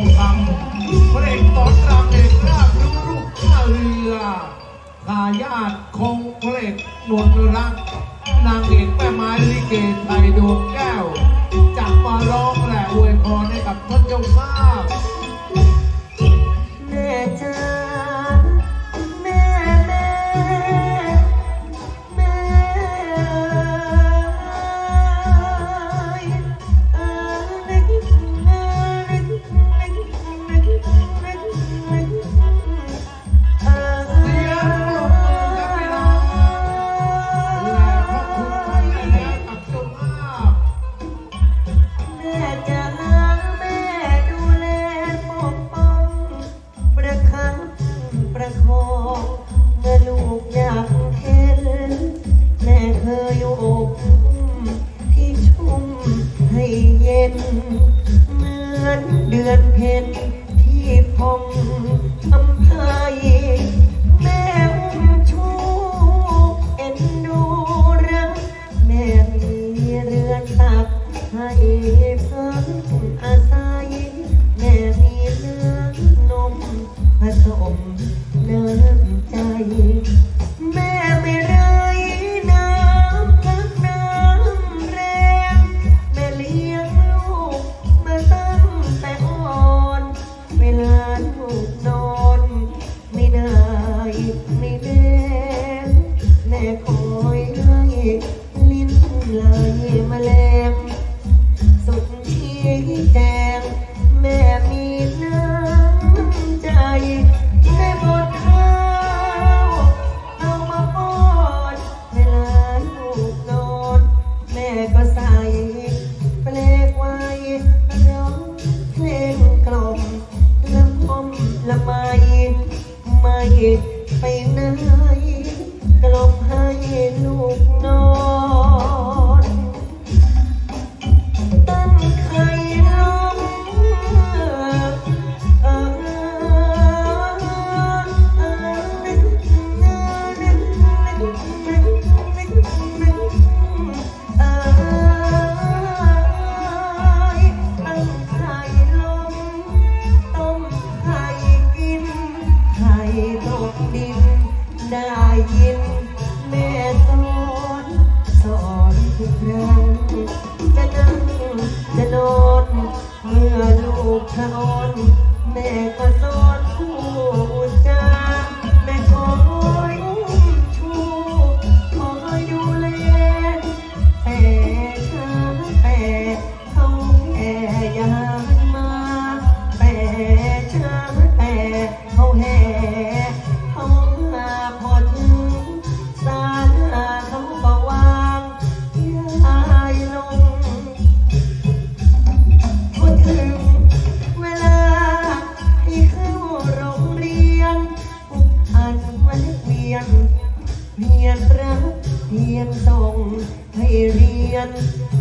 งคำพระเอกสอนรามเอกาบรู้ข้าเรือทายาทคงพระเอกนรัก นางเอกแม่ไม้ลิเกไทยดวงแก้วจากมาร้องแหล่อวยพรให้กับท่านเจ้าข้า Hare ละไม่ไม่ไปไหน ดินไอิน แม่สนสอนทุกคองจะนั่งจะนอน เมื่อลูกนอน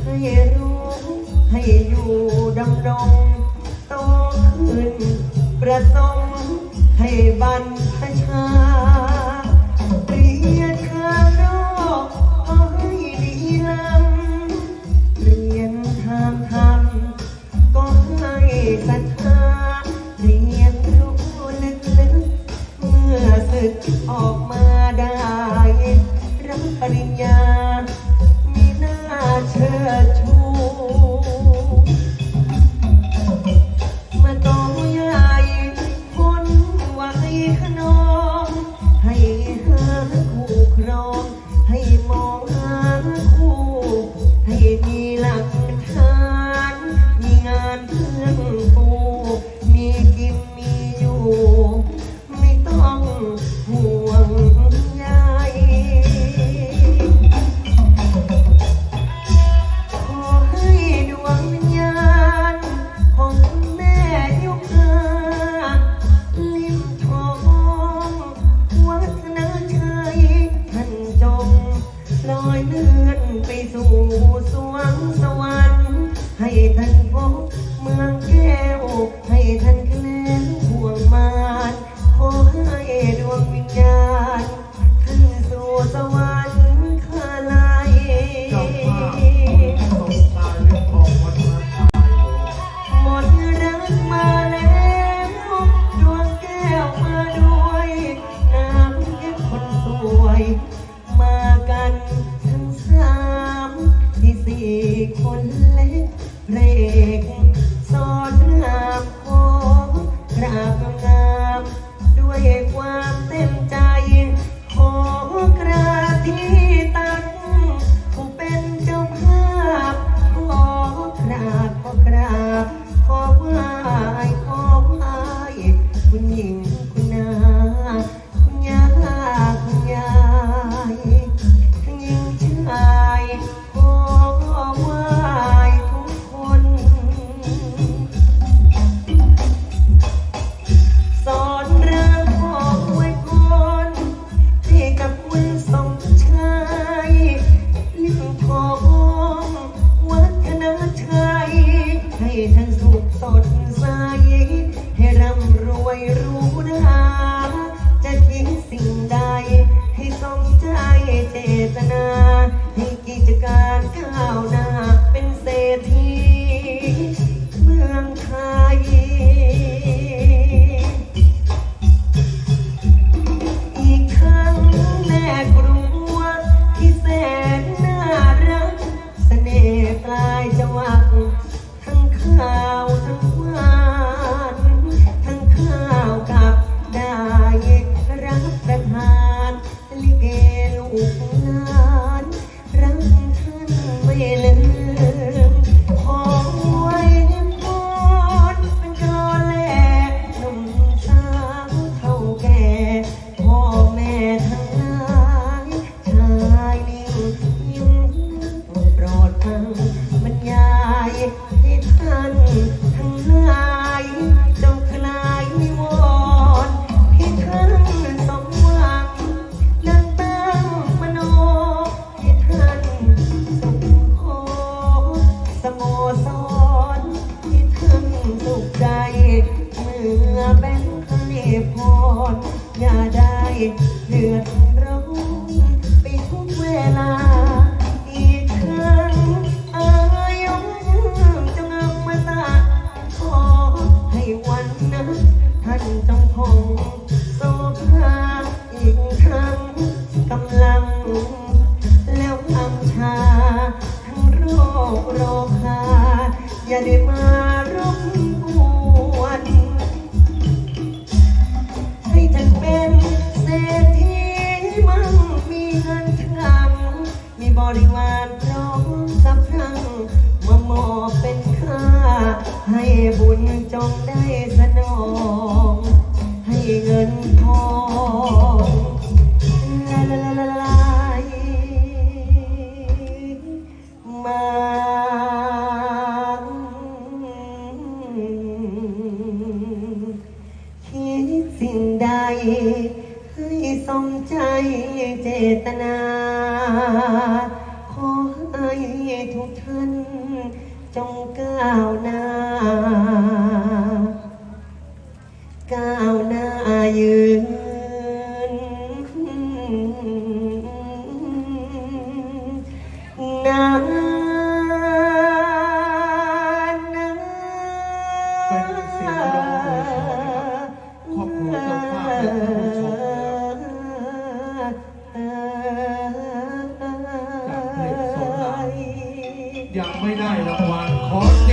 ให้รู้ให้อยู่ดำรงโตขึ้น ประสงให้บรรพชาเรียน สดใส ให้ร่ำรวยรู้นะจะทิ้งสิ่งใด ให้สมใจเจตนา ให้กิจการก้าวหน้า เดือดร้อนไปทุกเวลา อีกครั้งอายุจงอมตะขอให้วันนั้นท่านจงคงโสภาอีกครั้งกำลัง แล้วทำชา ทั้งโรคโรคาอย่าได้มา บุญจงได้สนอง ให้เงินทองละละละละลายมาคิดสิ่งใด ให้สมใจเจตนา จงก้าวหน้า ก้าวหน้ายืน ยังไม่ได้รางวัลขอเสียง